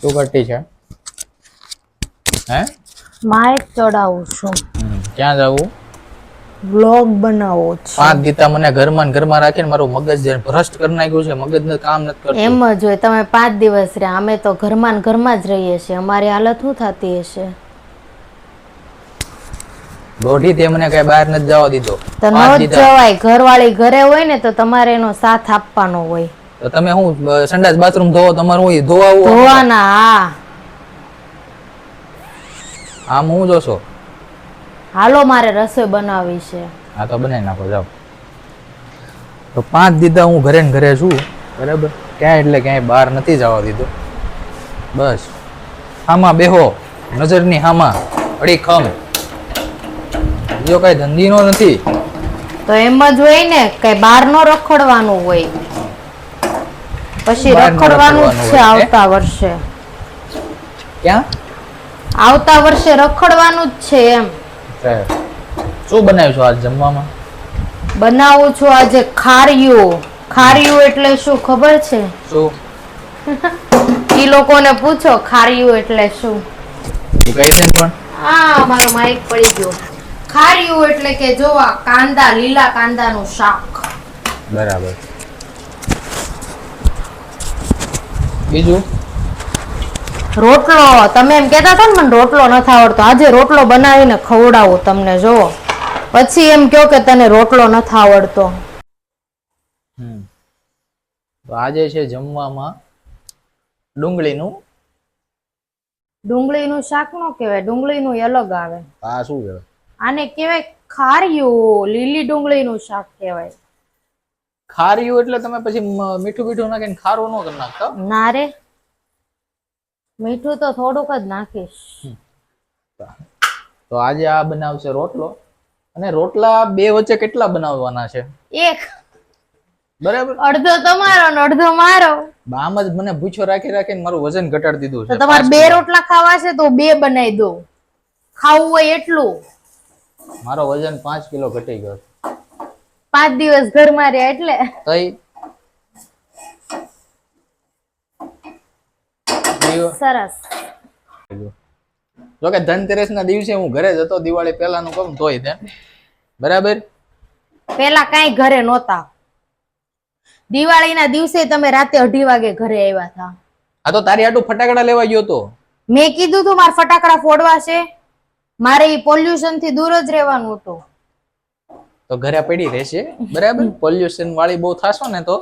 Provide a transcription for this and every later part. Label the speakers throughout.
Speaker 1: શું કરતી છે. હે?
Speaker 2: માઇક ચડાવું છું.
Speaker 1: ક્યાં જવું?
Speaker 2: વ્લોગ બનાવો છે.
Speaker 1: પાંચ દીતા મને ઘરમાં ને ઘરમાં રાખીને મારું મગજ ભ્રષ્ટ કરી નાખ્યું છે મગજ ને કામ નથી કરતું.
Speaker 2: એમ જ હોય તમે પાંચ દિવસ રહ્યા અમે તો ઘરમાં ને ઘરમાં જ રહીએ છીએ અમારી હાલત શું થતી હશે?
Speaker 1: દોઢી તે મને કઈ બહાર નથી જવા દીધો.
Speaker 2: તો ન જવાય ઘરવાળી ઘરે હોય ને તો તમારે એનો સાથ આપવાનો હોય.
Speaker 1: તો તમે હું સંડાસ બાથરૂમ ધોવો તમારું હું ધોવાવું.
Speaker 2: ધોવાના હા.
Speaker 1: આમ હું જોશો
Speaker 2: હાલો મારે રસોઈ બનાવવી છે.
Speaker 1: હા તો બનાવી નાખો જાઓ. તો પાંચ દીધા હું ઘરે ને ઘરે છું. બરાબર. ક્યાંય એટલે ક્યાંય બહાર નથી જવા દીધો. બસ. હામાં બેહો. નજરની હામાં. અડી ખમ. બીજો કઈ ધંધીનો નથી.
Speaker 2: તો એમ જ હોય ને કઈ બહાર નો રખડવાનું હોય. પછી રખડવાનું જ છે આવતા વર્ષે.
Speaker 1: ક્યાં?
Speaker 2: આવતા વર્ષે રખડવાનું જ છે એમ.
Speaker 1: શું બનાવ્યું છો આજ જમવામાં?
Speaker 2: બનાવું છું આજે ખારિયું ખારિયું એટલે શું ખબર છે?
Speaker 1: શું?
Speaker 2: ઈ લોકોને પૂછો ખારિયું એટલે શું.
Speaker 1: કહી દે પણ.
Speaker 2: આ મારો માઇક પડી ગયો. ખારિયું એટલે કે જોવા કાંદા લીલા કાંદાનું શાક.
Speaker 1: બરાબર. બીજું?
Speaker 2: રોટલો. તમે એમ કહેતા હતા ને મને રોટલો નથી આવડતો. આજે રોટલો બનાવીને ખવડાવું તમને જો પછી એમ કહો કે તને રોટલો નથી આવડતો.
Speaker 1: હમ. તો આજે છે જમવામાં ડુંગળીનું?
Speaker 2: ડુંગળીનું શાક નો કહેવાય ડુંગળીનું એ અલગ આવે.
Speaker 1: આ શું કહેવાય?
Speaker 2: આને કહેવાય ખારિયું. લીલી ડુંગળીનું શાક કહેવાય.
Speaker 1: ખાર્યું એટલે તમે પછી મીઠું મીઠું નાખીને ખારું ન કરી નાખતા?
Speaker 2: ના રે. મીઠું તો થોડુંક જ નાખીશ.
Speaker 1: તો આજે આ બનાવશે રોટલો. અને રોટલા બે વચ્ચે કેટલા બનાવવાના છે?
Speaker 2: એક.
Speaker 1: બરાબર?
Speaker 2: અડધો તમારો ને અડધો મારો.
Speaker 1: આમ જ મને ભૂછો રાખી રાખીને મારું વજન ઘટાડી દીધું છે.
Speaker 2: તમારે બે રોટલા ખાવા છે તો બે બનાવી દો. ખાવું હોય એટલું.
Speaker 1: મારો વજન પાંચ કિલો ઘટી ગયો છે.
Speaker 2: પાંચ દિવસ ઘરમાં રહ્યા એટલે. સરસ.
Speaker 1: જો કે ધનતેરસ ના દિવસે હું ઘરે જતો દિવાળી પહેલાનું કહું તોય તે. બરાબર?
Speaker 2: પેલા કઈ ઘરે નહોતા. દિવાળીના દિવસે તમે રાતે અઢી વાગે ઘરે આવ્યા હતા.
Speaker 1: આ તો તારી આટું ફટાકડા લેવા ગયો તો.
Speaker 2: મેં કીધું તું મારે ફટાકડા ફોડવા છે. મારે પોલ્યુશનથી દૂર જ રહેવાનું હતું.
Speaker 1: તો ઘરે પડી રહેશે બરાબર? પોલ્યુશન વાળી બહુ થાશો ને તો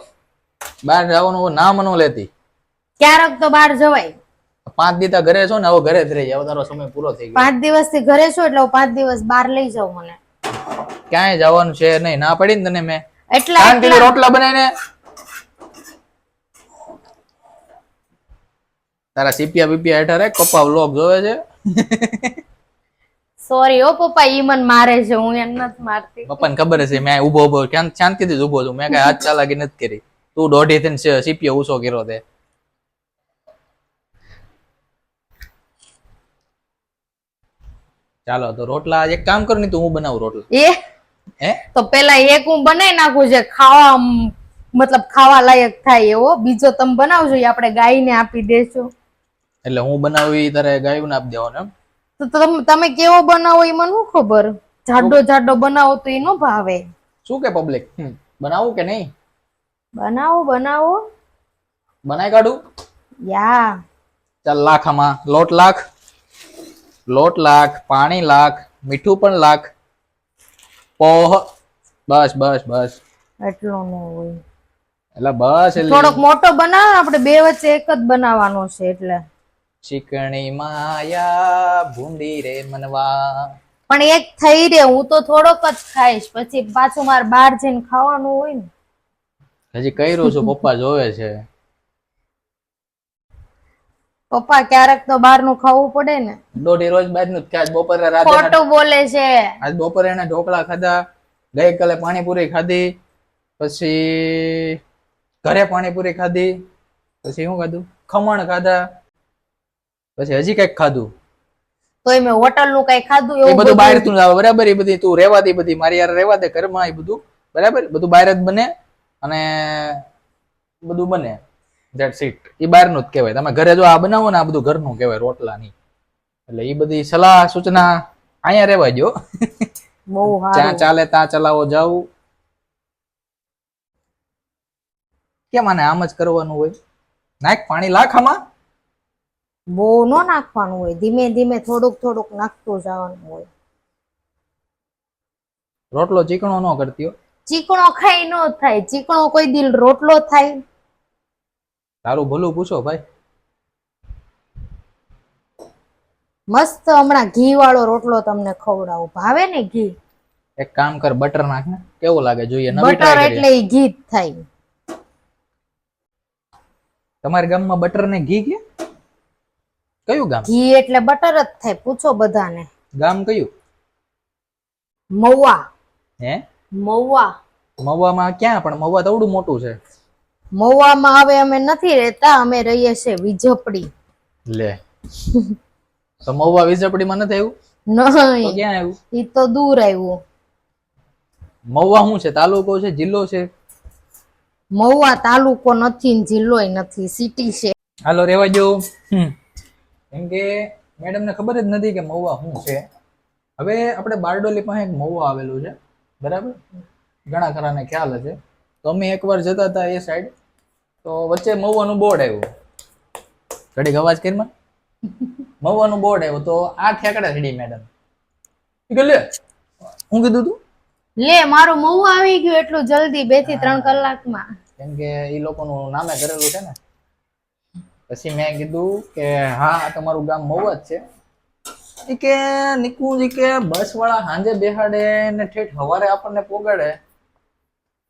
Speaker 1: બહાર જવાનું નામ ન લેતી.
Speaker 2: ક્યારેક તો બહાર જવાય.
Speaker 1: પાંચ દિવસ ઘરે છો ને હવે ઘરે જ રહી જાવ તારો સમય પૂરો થઈ ગયો.
Speaker 2: પાંચ દિવસથી ઘરે છું એટલે હું પાંચ દિવસ બહાર લઈ જાઉં મને.
Speaker 1: ક્યાંય જવાનું છે નહીં ના પડી ને તને મેં.
Speaker 2: એટલા
Speaker 1: શાંતિથી રોટલા બનાવીને. તારા સીપિયા બીપિયા હેઠળ કપા વ્લોગ જોવે છે.
Speaker 2: સોરી ઓ પપ્પા ઈ મને મારે છે હું એમ નથી મારતી.
Speaker 1: પપ્પાને ખબર છે મેં ઊભો ઊભો ક્યાં શાંતિથી જ ઊભો છું. મેં કઈ હાથ ચાલાકી નથી કરી. તું દોઢી થઈને સીપિયો ઊંચો કર્યો તે. ચાલો તો રોટલા એક કામ કર ને તું હું બનાવું રોટલા.
Speaker 2: એ?
Speaker 1: હે?
Speaker 2: તો પેલા એક હું બનાવી નાખું છે ખાવા મતલબ ખાવા લાયક થાય એવો. બીજો તમે બનાવજો આપણે ગાયને આપી દેશું
Speaker 1: એટલે હું બનાવી તારે ગાયું આપી દેવાનું એમ?
Speaker 2: તો તમે તમે કેવો બનાવો એ મને ખબર? જાડો જાડો બનાવો તો એ નો ભાવે.
Speaker 1: શું કે પબ્લિક બનાવું કે નહીં?
Speaker 2: બનાવો બનાવો.
Speaker 1: બનાવી કાઢું?
Speaker 2: યા.
Speaker 1: ચાલ લાખ આમાં. લોટ લાખ. લોટ લાખ પાણી લાખ મીઠું પણ લાખ. પોહ. બસ બસ બસ.
Speaker 2: એટલો ન હોય.
Speaker 1: એટલે બસ
Speaker 2: થોડોક મોટો બનાવો આપણે બે વચ્ચે એક જ બનાવવાનો છે એટલે.
Speaker 1: ચીકણી માયા ભૂંડી રે મનવા.
Speaker 2: પણ એક થઈ રે હું તો થોડોક જ ખાઈશ. પછી પાછું મારે બહાર જઈને ખાવાનું હોય ને.
Speaker 1: હજી કર્યું છું પપ્પા જોવે છે.
Speaker 2: પપ્પા ક્યારેક તો બહારનું ખાવું પડે ને.
Speaker 1: દોઢી રોજ બાદનું આજ બપોરે રાતે
Speaker 2: ખોટું બોલે છે.
Speaker 1: આજ બપોરે એને ઢોકળા ખાધા ગઈકાલે પાણીપુરી ખાધી પછી ઘરે પાણીપુરી ખાધી પછી શું ખાધું? ખમણ ખાધા પછી હજી કંઈક ખાધું?
Speaker 2: તોય મેં હોટલનું કઈ ખાધું એવું
Speaker 1: બધું બહાર તું લાવે બરાબર? એ બધી તું રહેવા દે બધી મારી યાર રહેવા દે ઘરમાં એ બધું બરાબર? બધું બહાર જ બને અને બધું બને. ધેટ્સ ઇટ એ બહારનું જ કહેવાય. તમે ઘરે જો આ બનાવો ને આ બધું ઘરનું કહેવાય રોટલા ની એટલે એ બધી સલાહ સૂચના અહીંયા રહેવા જો
Speaker 2: બહુ
Speaker 1: જ્યાં ચાલે ત્યાં ચલાવો જાવ કેમ આને આમ જ કરવાનું હોય? નાખ પાણી લાખ આમાં.
Speaker 2: બહુ ન નાખવાનું હોય. ધીમે ધીમે થોડુંક થોડુંક નાખતું જવાનું હોય.
Speaker 1: રોટલો ચીકણો ન કરતી હો.
Speaker 2: ચીકણો ખાઈ ન થાય. ચીકણો કોઈ દિલ રોટલો થાય.
Speaker 1: તારું ભલું પૂછો ભાઈ.
Speaker 2: મસ્ત હમણાં ઘી વાળો રોટલો તમને ખવડાવું. ભાવે ને ઘી?
Speaker 1: એક કામ કર બટર નાખ ને. કેવું લાગે? જોઈએ નવી
Speaker 2: બટર એટલે ઘી જ થાય.
Speaker 1: તમારા ગામમાં બટર ને ઘી કે કયું ગામ?
Speaker 2: ઘી એટલે બટર જ થાય. પૂછો બધાને.
Speaker 1: ગામ કયું?
Speaker 2: મવા
Speaker 1: હે?
Speaker 2: મવા
Speaker 1: મવામાં ક્યાં? પણ મવા તવડું મોટું છે.
Speaker 2: મવામાં હવે અમે નથી રહેતા અમે રહીએ છે વિજપડી.
Speaker 1: લે. તો મવા વિજપડીમાં નથી આવ્યું?
Speaker 2: નહીં.
Speaker 1: ક્યાં આવ્યું?
Speaker 2: ઈ તો દૂર આવ્યું.
Speaker 1: મવા શું છે? તાલુકો છે? જિલ્લો છે?
Speaker 2: મહુવા તાલુકો નથી જિલ્લો નથી. સિટી છે.
Speaker 1: હાલો રેવા જો. કેમ કે મેડમ ને ખબર જ નથી કે મહુવા શું છે. હવે આપણે બારડોલી પાસે એક મહુવા આવેલું છે. બરાબર? ઘણા ખરાને ખ્યાલ હશે. તો અમે એકવાર જતા હતા એ સાઈડ તો વચ્ચે મહુવાનું બોર્ડ આવ્યું. ઘડીક અવાજ કરીમાં મહુવાનું બોર્ડ આવ્યું. તો આ ઠેકડા સીડી મેડમ. લે હું કીધું તું?
Speaker 2: લે મારું મહુવા આવી ગયું એટલું જલ્દી બેથી ત્રણ કલાકમાં.
Speaker 1: કેમ કે એ લોકોનું નામે કરેલું છે ને. પછી મેં કીધું કે હા તમારું ગામ મહુવા જ છે. કે નિકુંજી કે બસ વાળા સાંજે બેહાડે ને ઠેઠ સવારે આપણને પોગાડે.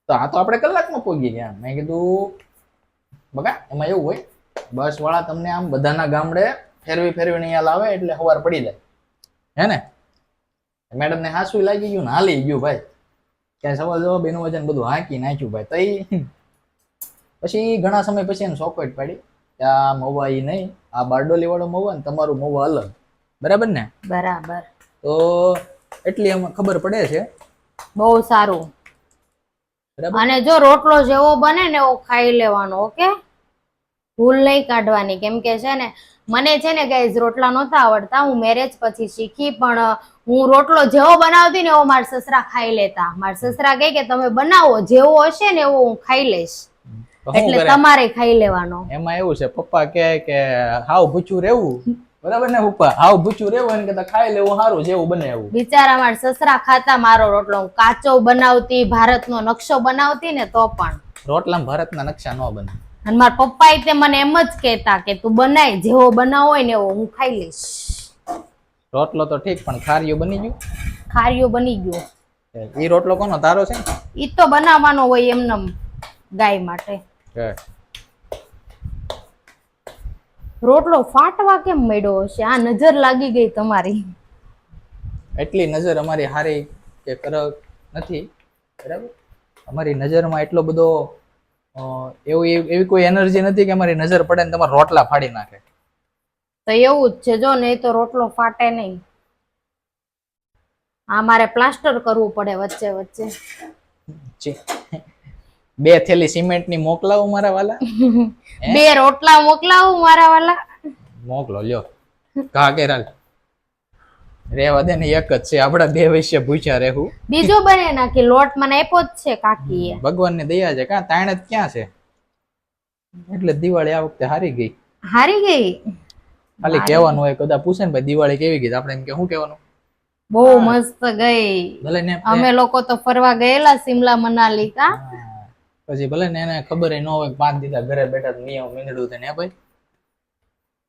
Speaker 1: તો આ તો આપણે કલાકમાં પોગી ગયા. મેં કીધું બગા એમાં એવું હોય, બસ વાળા તમને આમ બધાના ગામડે ફેરવી ફેરવીને અહીંયા લાવે એટલે હવાર પડી જાય. હે ને? મેડમ ને હાસું લાગી ગયું ને હાલી ગયું ભાઈ. ક્યાંય સવાલ જવાબ, એનું વજન બધું હાંકી નાખ્યું ભાઈ. તઈ પછી ઘણા સમય પછી એને સોકવેટ પાડી. કે આ મવા ઈ નહીં આ બારડોલી વાળો મવા ને તમારું મવા અલગ. બરાબર ને?
Speaker 2: બરાબર.
Speaker 1: તો એટલી એમ ખબર પડે છે?
Speaker 2: બહુ સારું. અને જો રોટલો જેવો બને ને એવો ખાઈ લેવાનો ઓકે? ભૂલ નહીં કાઢવાની. કેમ કે છે ને મને છે ને ગાઈઝ રોટલા નહોતા આવડતા. હું મેરેજ પછી શીખી પણ હું રોટલો જેવો બનાવતી ને એવો મારા સસરા ખાઈ લેતા. મારા સસરા કહે કે તમે બનાવો જેવો હશે ને એવો હું ખાઈ લઈશ. એટલે તમારે ખાઈ લેવાનો.
Speaker 1: એમાં એવું છે પપ્પા કે કે હાવ ભૂચું રહેવું. બરાબર ને પપ્પા? હાવ ભૂચું રહેવું એને કરતા ખાઈ લેવું સારું જેવું બને એવું.
Speaker 2: બિચારા માર સસરા ખાતા મારો રોટલો. હું કાચો બનાવતી ભારતનો નકશો બનાવતી ને તો પણ.
Speaker 1: રોટલા ભારતના નકશા ન બને.
Speaker 2: અને મારા પપ્પા તે મને એમ જ કહેતા કે તું બનાય જેવો બનાવો હોય ને એવો હું ખાઈ લઈશ.
Speaker 1: રોટલો તો ઠીક પણ ખારીયું બની ગયું?
Speaker 2: ખારીઓ બની ગયો.
Speaker 1: એ રોટલો કોનો તારો છે?
Speaker 2: ઈ તો બનાવવાનો હોય એમને ગાય માટે. રોટલો ફાટવા કેમ મળ્યો હશે? આ નજર લાગી ગઈ તમારી.
Speaker 1: એટલી નજર અમારી હારી કે કરક નથી. બરાબર? અમારી નજરમાં એટલો બધો એવું એવી કોઈ એનર્જી નથી કે અમારી નજર પડે ને તમારા રોટલા ફાડી નાખે.
Speaker 2: તો એવું જ છે. જો નહીં તો રોટલો ફાટે નહીં. આ મારે પ્લાસ્ટર કરવું પડે વચ્ચે વચ્ચે.
Speaker 1: છી. બે થેલી સિમેન્ટની મોકલાવું મારા વાલા.
Speaker 2: બે રોટલા મોકલાવું મારા વાલા.
Speaker 1: મોકલો લ્યો. કાકેરાલ રેવા દે ને એક જ છે. આપડા બે વિશે પૂછ્યા રહેવું.
Speaker 2: બીજો બને નાખી લોટ મને આપ્યો જ છે કાકીએ
Speaker 1: ભગવાનની દયા છે. કા તાણે જ ક્યાં છે? એટલે દિવાળી આ વખતે હારી ગઈ.
Speaker 2: હારી ગઈ?
Speaker 1: ખાલી કહેવાનું હોય કદાચ પૂછે ને ભાઈ દિવાળી કેવી ગઈ? આપણે એમ કે શું કહેવાનું?
Speaker 2: બહુ મસ્ત ગઈ. અમે લોકો તો ફરવા ગયેલા સિમલા મનાલી કા.
Speaker 1: પછી ભલે ને એને ખબર ન હોય પાંચ દીધા ઘરે બેઠા તો નિયમ મીંડળું થઈને ભાઈ?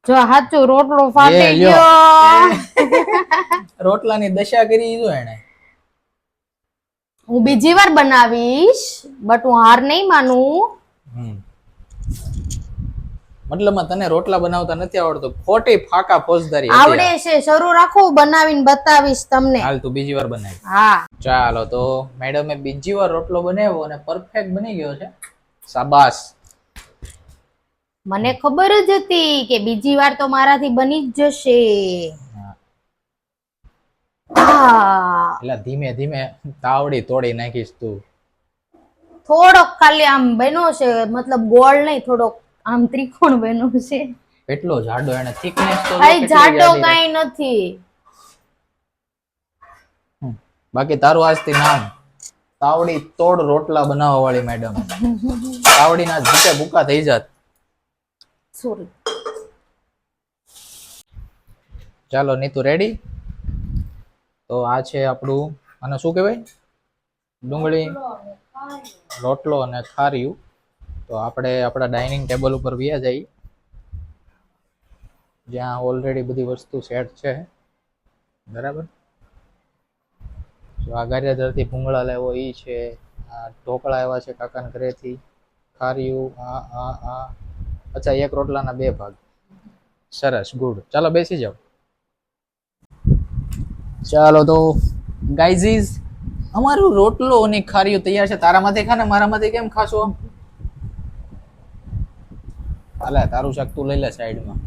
Speaker 2: જો સાચું રોટલો ફાટી ગયો.
Speaker 1: રોટલાની દશા કરી દીધો એને
Speaker 2: હું બીજી વાર બનાવીશ બટ હું હાર નહીં માનું.
Speaker 1: મતલબમાં તને રોટલા બનાવતા નથી આવડતું. ખોટી ફાકા ફોજદારી
Speaker 2: આવડે છે શરૂ રાખો બનાવીને બતાવીશ તમને.
Speaker 1: હાલ તું બીજી વાર બનાવી
Speaker 2: હા.
Speaker 1: ચાલો તો મેડમે બીજી વાર રોટલો બનાવ્યો અને પરફેક્ટ બની ગયો છે. શાબાશ.
Speaker 2: મને ખબર જ હતી કે બીજી વાર તો મારાથી બની જ જશે.
Speaker 1: એટલે ધીમે ધીમે તાવડી તોડી નાખીશ તું.
Speaker 2: થોડોક ખાલી આમ બન્યો છે મતલબ ગોળ નહીં થોડોક આમ ત્રિકોણ બન્યું છે.
Speaker 1: કેટલો જાડો એને થિકનેસ તો
Speaker 2: ભાઈ જાડો
Speaker 1: જાડી
Speaker 2: નથી.
Speaker 1: બાકી તારું આજથી નામ તાવડી તોડ રોટલા બનાવવા વાળી મેડમ તાવડીના જીતે ભૂકા થઈ જાત.
Speaker 2: સોરી
Speaker 1: ચાલો નીતુ રેડી તો આ છે આપણું અને શું કહેવાય? ડુંગળી રોટલો અને ખાર્યું. તો આપણે આપણા ડાઇનિંગ ટેબલ ઉપર વ્યા જઈએ. જ્યાં ઓલરેડી બધી વસ્તુ સેટ છે. બરાબર? જો આ ગારિયાધરથી ભૂંગળા લેવો એ છે. આ ઢોકળા એવા છે કાકાના ઘરેથી. ખાર્યું, આ આ આ. અચ્છા, એક રોટલાના બે ભાગ. સરસ, ગુડ. ચાલો બેસી જાઓ. ચાલો તો, ગાઈઝીઝ, અમારું રોટલો અને ખારીઓ તૈયાર છે. તારામાંથી ખા ને મારામાંથી કેમ ખાશો હાલે તારું શાક તું લઈ લે સાઈડમાં.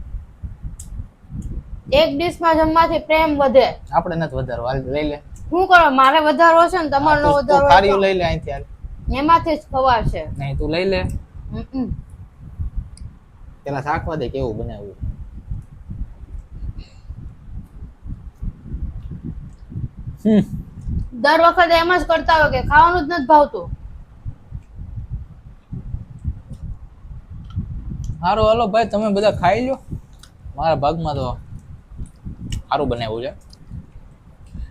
Speaker 2: એક ડિશમાં જમવાથી પ્રેમ વધે.
Speaker 1: આપણે નથી વધારો હાલ લઈ લે.
Speaker 2: શું કરો મારે વધારો છે ને તમારો નો
Speaker 1: વધારો તું લઈ લે અહીંથી હાલ.
Speaker 2: એમાંથી જ ખવાશે.
Speaker 1: નહીં તું લઈ લે. પેલા શાક દે કેવું બનાવ્યું
Speaker 2: દર વખતે એમ જ કરતા હોય કે ખાવાનું જ નથી ભાવતું.
Speaker 1: સારું હાલો ભાઈ તમે બધા ખાઈ લો મારા ભાગમાં તો સારું બનાવ્યું છે.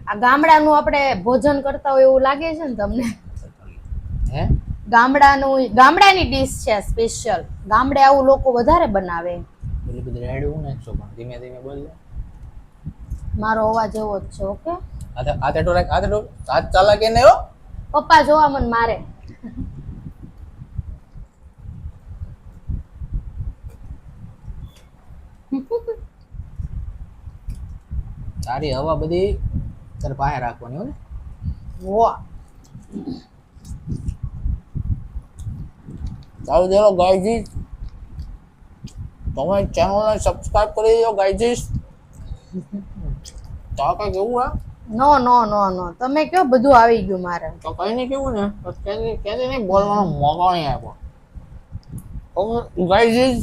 Speaker 2: આ ગામડાનું આપણે ભોજન કરતા હોય એવું લાગે છે ને તમને?
Speaker 1: હે?
Speaker 2: ગામડાનું ગામડાની ડીશ છે સ્પેશિયલ. ગામડે આવું લોકો વધારે બનાવે.
Speaker 1: એટલે બધું રેડવું ને નાખશો પણ ધીમે ધીમે બોલ
Speaker 2: મારો અવાજ એવો જ છે ઓકે?
Speaker 1: આ આતે ટોરેક આતે ટો હાથ ચાલા કે નહીં હો.
Speaker 2: પપ્પા જોવા મને મારે.
Speaker 1: તારી હવા બધી તારે પાસે રાખવાની હોય ને.
Speaker 2: વાહ.
Speaker 1: ચાલો ચાલો ગાયજી તમે ચેનલને સબસ્ક્રાઇબ કરી દેજો ગાયજી તો કઈ કેવું હે
Speaker 2: નો નો નો નો. તમે કયો બધું આવી ગયું મારે.
Speaker 1: તો કઈ નહીં કેવું ને. કેદી કેદી નહીં બોલવાનો મોકો નહીં આપ્યો. ગાયજી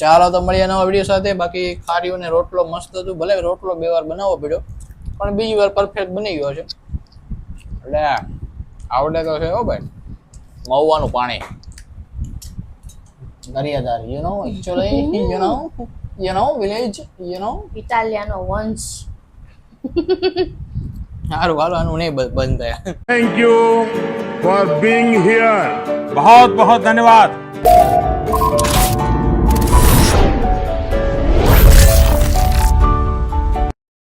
Speaker 1: ચાલો તો મળીએ નવા વીડિયો સાથે. બાકી ખારીઓને રોટલો મસ્ત હતું. ભલે રોટલો બે વાર બનાવો પડ્યો પણ બીજી વાર પરફેક્ટ બની ગયો છે. એટલે આવડે તો છે હો ભાઈ. મહુવાનું પાણી. દરિયાદાર you know actually you know you know village you know
Speaker 2: ઇટાલિયાનો વંશ.
Speaker 1: સારું હાલો આનું નહીં બંધ થયા.
Speaker 3: Thank you for being here
Speaker 4: બહુત બહુત ધન્યવાદ.